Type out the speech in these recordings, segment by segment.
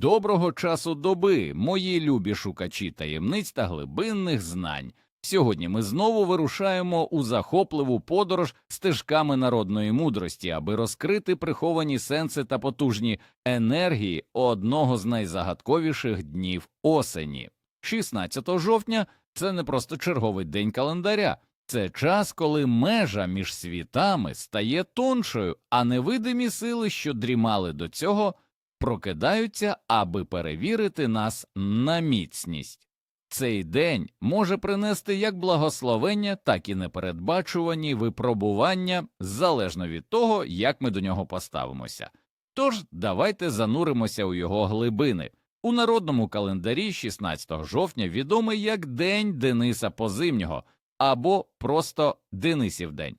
Доброго часу доби, мої любі шукачі таємниць та глибинних знань. Сьогодні ми знову вирушаємо у захопливу подорож стежками народної мудрості, аби розкрити приховані сенси та потужні енергії одного з найзагадковіших днів осені. 16 жовтня це не просто черговий день календаря, це час, коли межа між світами стає тоншою, а невидимі сили, що дрімали до цього, прокидаються, аби перевірити нас на міцність. Цей день може принести як благословення, так і непередбачувані випробування залежно від того, як ми до нього поставимося. Тож давайте зануримося у його глибини. У народному календарі 16 жовтня відомий як День Дениса Позимнього або просто Денисів день.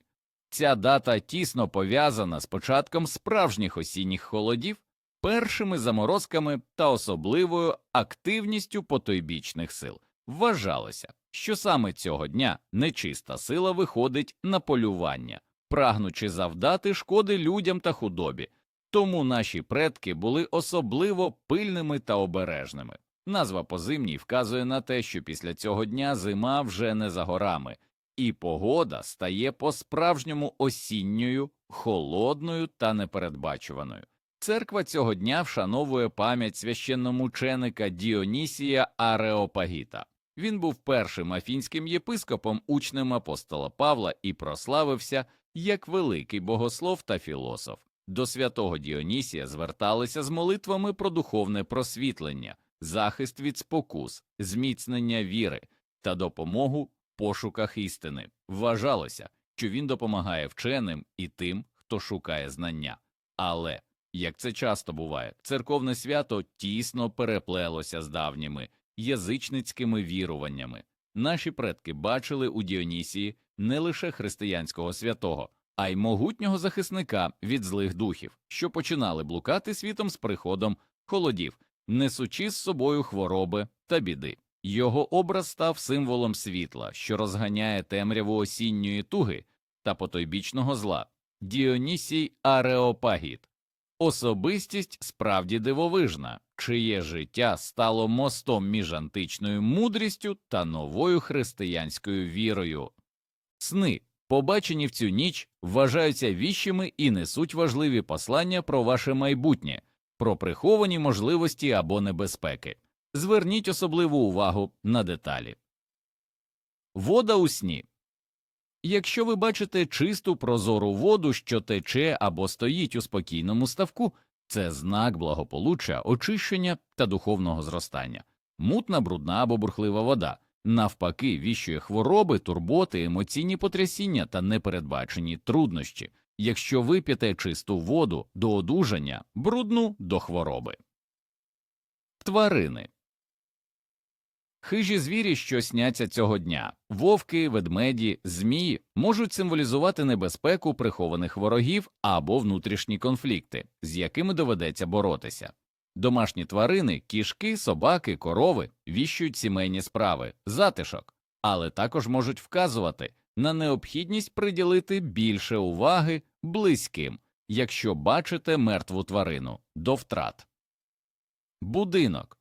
Ця дата тісно пов'язана з початком справжніх осінніх холодів, першими заморозками та особливою активністю потойбічних сил. Вважалося, що саме цього дня нечиста сила виходить на полювання, прагнучи завдати шкоди людям та худобі. Тому наші предки були особливо пильними та обережними. Назва позимній вказує на те, що після цього дня зима вже не за горами, і погода стає по-справжньому осінньою, холодною та непередбачуваною. Церква цього дня вшановує пам'ять священномученика Діонісія Ареопагіта. Він був першим афінським єпископом, учнем апостола Павла і прославився як великий богослов та філософ. До святого Діонісія зверталися з молитвами про духовне просвітлення, захист від спокус, зміцнення віри та допомогу пошуках істини. Вважалося, що він допомагає вченим і тим, хто шукає знання. Але, як це часто буває, церковне свято тісно переплелося з давніми язичницькими віруваннями. Наші предки бачили у Діонісії не лише християнського святого, а й могутнього захисника від злих духів, що починали блукати світом з приходом холодів, несучи з собою хвороби та біди. Його образ став символом світла, що розганяє темряву осінньої туги та потойбічного зла. Діонісій Ареопагіт особистість справді дивовижна, чиє життя стало мостом між античною мудрістю та новою християнською вірою. Сни, побачені в цю ніч, вважаються віщими і несуть важливі послання про ваше майбутнє, про приховані можливості або небезпеки. Зверніть особливу увагу на деталі. Вода у сні. Якщо ви бачите чисту прозору воду, що тече або стоїть у спокійному ставку, це знак благополуччя, очищення та духовного зростання. Мутна, брудна або бурхлива вода навпаки віщує хвороби, турботи, емоційні потрясіння та непередбачені труднощі. Якщо вип'єте чисту воду до одужання, брудну до хвороби. Тварини Хижі звірі, що сняться цього дня, вовки, ведмеді, змії можуть символізувати небезпеку прихованих ворогів або внутрішні конфлікти, з якими доведеться боротися. Домашні тварини, кішки, собаки, корови віщують сімейні справи, затишок, але також можуть вказувати на необхідність приділити більше уваги близьким, якщо бачите мертву тварину до втрат. Будинок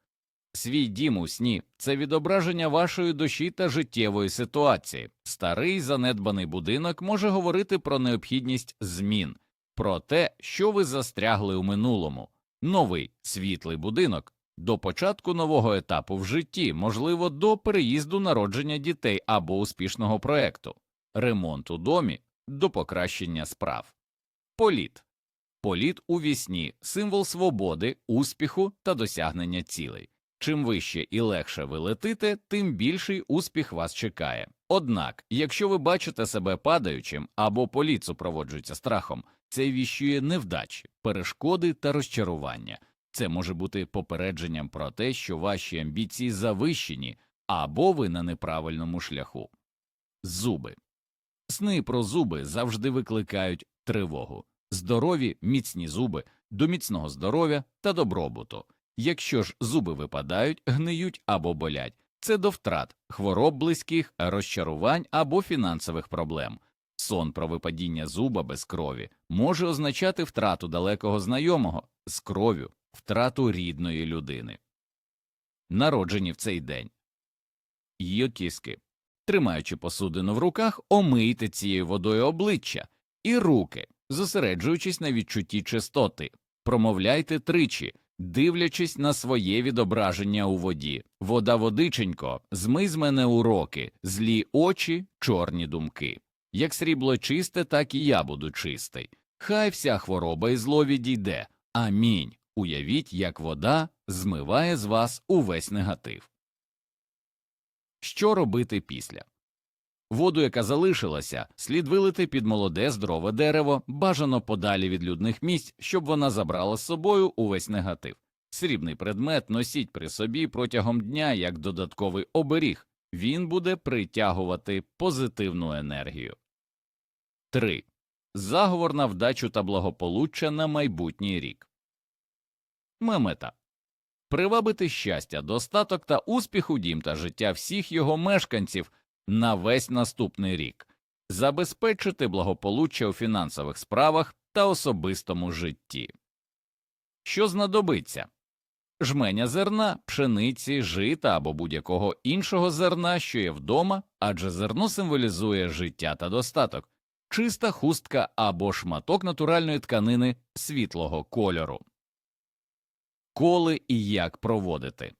Свій дім у сні це відображення вашої душі та життєвої ситуації. Старий занедбаний будинок може говорити про необхідність змін, про те, що ви застрягли у минулому. Новий світлий будинок до початку нового етапу в житті, можливо, до переїзду народження дітей або успішного проекту, ремонт у домі до покращення справ. Політ Політ у вісні символ свободи, успіху та досягнення цілей. Чим вище і легше ви летите, тим більший успіх вас чекає. Однак, якщо ви бачите себе падаючим або політ супроводжується страхом, це віщує невдачі, перешкоди та розчарування. Це може бути попередженням про те, що ваші амбіції завищені або ви на неправильному шляху. Зуби сни про зуби завжди викликають тривогу. Здорові, міцні зуби до міцного здоров'я та добробуту. Якщо ж зуби випадають, гниють або болять, це до втрат, хвороб близьких, розчарувань або фінансових проблем. Сон про випадіння зуба без крові може означати втрату далекого знайомого з кров'ю втрату рідної людини. Народжені в цей день. Йокіски. Тримаючи посудину в руках, омийте цією водою обличчя і руки, зосереджуючись на відчутті чистоти, промовляйте тричі, дивлячись на своє відображення у воді. Вода водиченько, змий з мене уроки, злі очі, чорні думки. Як срібло чисте, так і я буду чистий. Хай вся хвороба і зло відійде. Амінь. Уявіть, як вода змиває з вас увесь негатив. Що робити після? Воду, яка залишилася, слід вилити під молоде здорове дерево, бажано подалі від людних місць, щоб вона забрала з собою увесь негатив. Срібний предмет носіть при собі протягом дня як додатковий оберіг, він буде притягувати позитивну енергію. 3. Заговор на вдачу та благополуччя на майбутній рік. Мемета привабити щастя, достаток та успіх у дім та життя всіх його мешканців на весь наступний рік, забезпечити благополуччя у фінансових справах та особистому житті. Що знадобиться? Жменя зерна, пшениці, жита або будь-якого іншого зерна, що є вдома, адже зерно символізує життя та достаток, чиста хустка або шматок натуральної тканини світлого кольору. Коли і як проводити.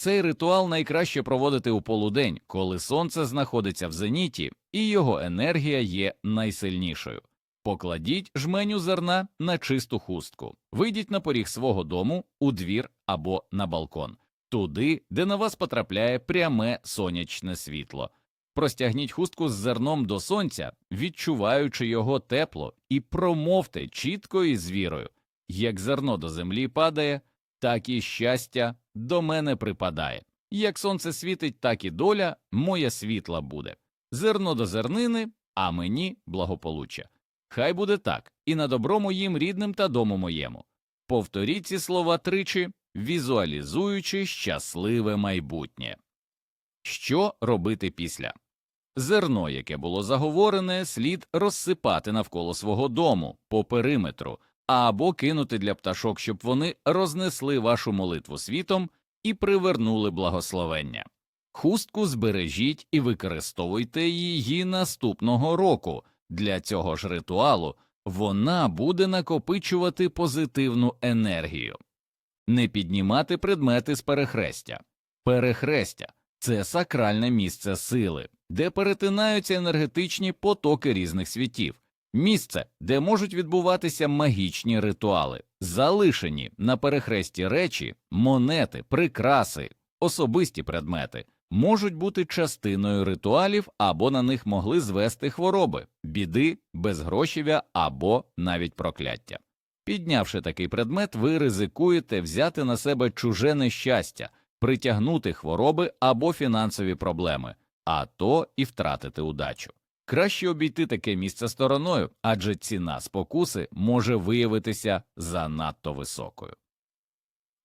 Цей ритуал найкраще проводити у полудень, коли сонце знаходиться в зеніті і його енергія є найсильнішою. Покладіть жменю зерна на чисту хустку, вийдіть на поріг свого дому, у двір або на балкон, туди, де на вас потрапляє пряме сонячне світло. Простягніть хустку з зерном до сонця, відчуваючи його тепло, і промовте чітко і з вірою як зерно до землі падає, так і щастя до мене припадає. Як сонце світить, так і доля моя світла буде. Зерно до зернини, а мені благополуччя. Хай буде так, і на добро моїм рідним та дому моєму. Повторіть ці слова тричі, візуалізуючи щасливе майбутнє. Що робити після? Зерно, яке було заговорене, слід розсипати навколо свого дому по периметру або кинути для пташок, щоб вони рознесли вашу молитву світом і привернули благословення. Хустку збережіть і використовуйте її наступного року. Для цього ж ритуалу вона буде накопичувати позитивну енергію. Не піднімати предмети з перехрестя. Перехрестя це сакральне місце сили, де перетинаються енергетичні потоки різних світів, місце, де можуть відбуватися магічні ритуали, залишені на перехресті речі, монети, прикраси, особисті предмети. Можуть бути частиною ритуалів або на них могли звести хвороби, біди, безгрошів'я або навіть прокляття. Піднявши такий предмет, ви ризикуєте взяти на себе чуже нещастя, притягнути хвороби або фінансові проблеми, а то і втратити удачу. Краще обійти таке місце стороною, адже ціна спокуси може виявитися занадто високою.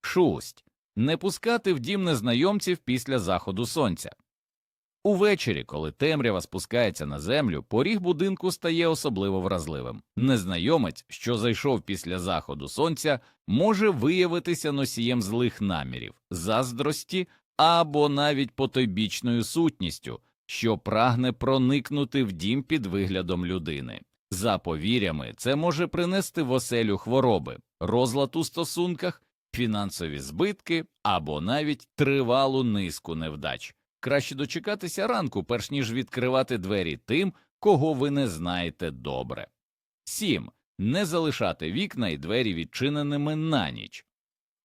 Шусть не пускати в дім незнайомців після заходу сонця. Увечері, коли темрява спускається на землю, поріг будинку стає особливо вразливим. Незнайомець, що зайшов після заходу сонця, може виявитися носієм злих намірів, заздрості або навіть потойбічною сутністю, що прагне проникнути в дім під виглядом людини. За повір'ями, це може принести в оселю хвороби, розлад у стосунках, фінансові збитки або навіть тривалу низку невдач. Краще дочекатися ранку, перш ніж відкривати двері тим, кого ви не знаєте добре. 7. Не залишати вікна і двері відчиненими на ніч.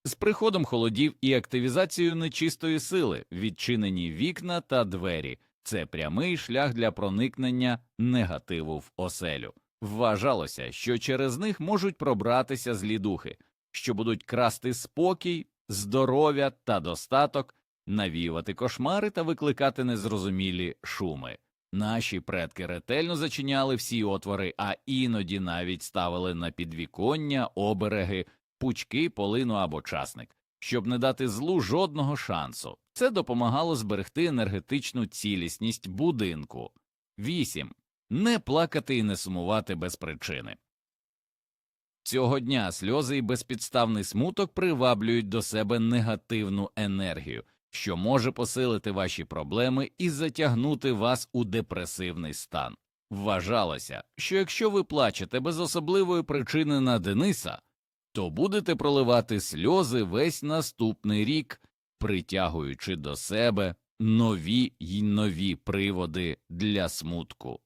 З приходом холодів і активізацією нечистої сили відчинені вікна та двері це прямий шлях для проникнення негативу в оселю. Вважалося, що через них можуть пробратися злі духи, що будуть красти спокій, здоров'я та достаток, навіювати кошмари та викликати незрозумілі шуми. Наші предки ретельно зачиняли всі отвори, а іноді навіть ставили на підвіконня, обереги, пучки, полину або часник, щоб не дати злу жодного шансу. Це допомагало зберегти енергетичну цілісність будинку. 8. Не плакати і не сумувати без причини. Цього дня сльози і безпідставний смуток приваблюють до себе негативну енергію, що може посилити ваші проблеми і затягнути вас у депресивний стан. Вважалося, що якщо ви плачете без особливої причини на Дениса, то будете проливати сльози весь наступний рік, притягуючи до себе нові й нові приводи для смутку.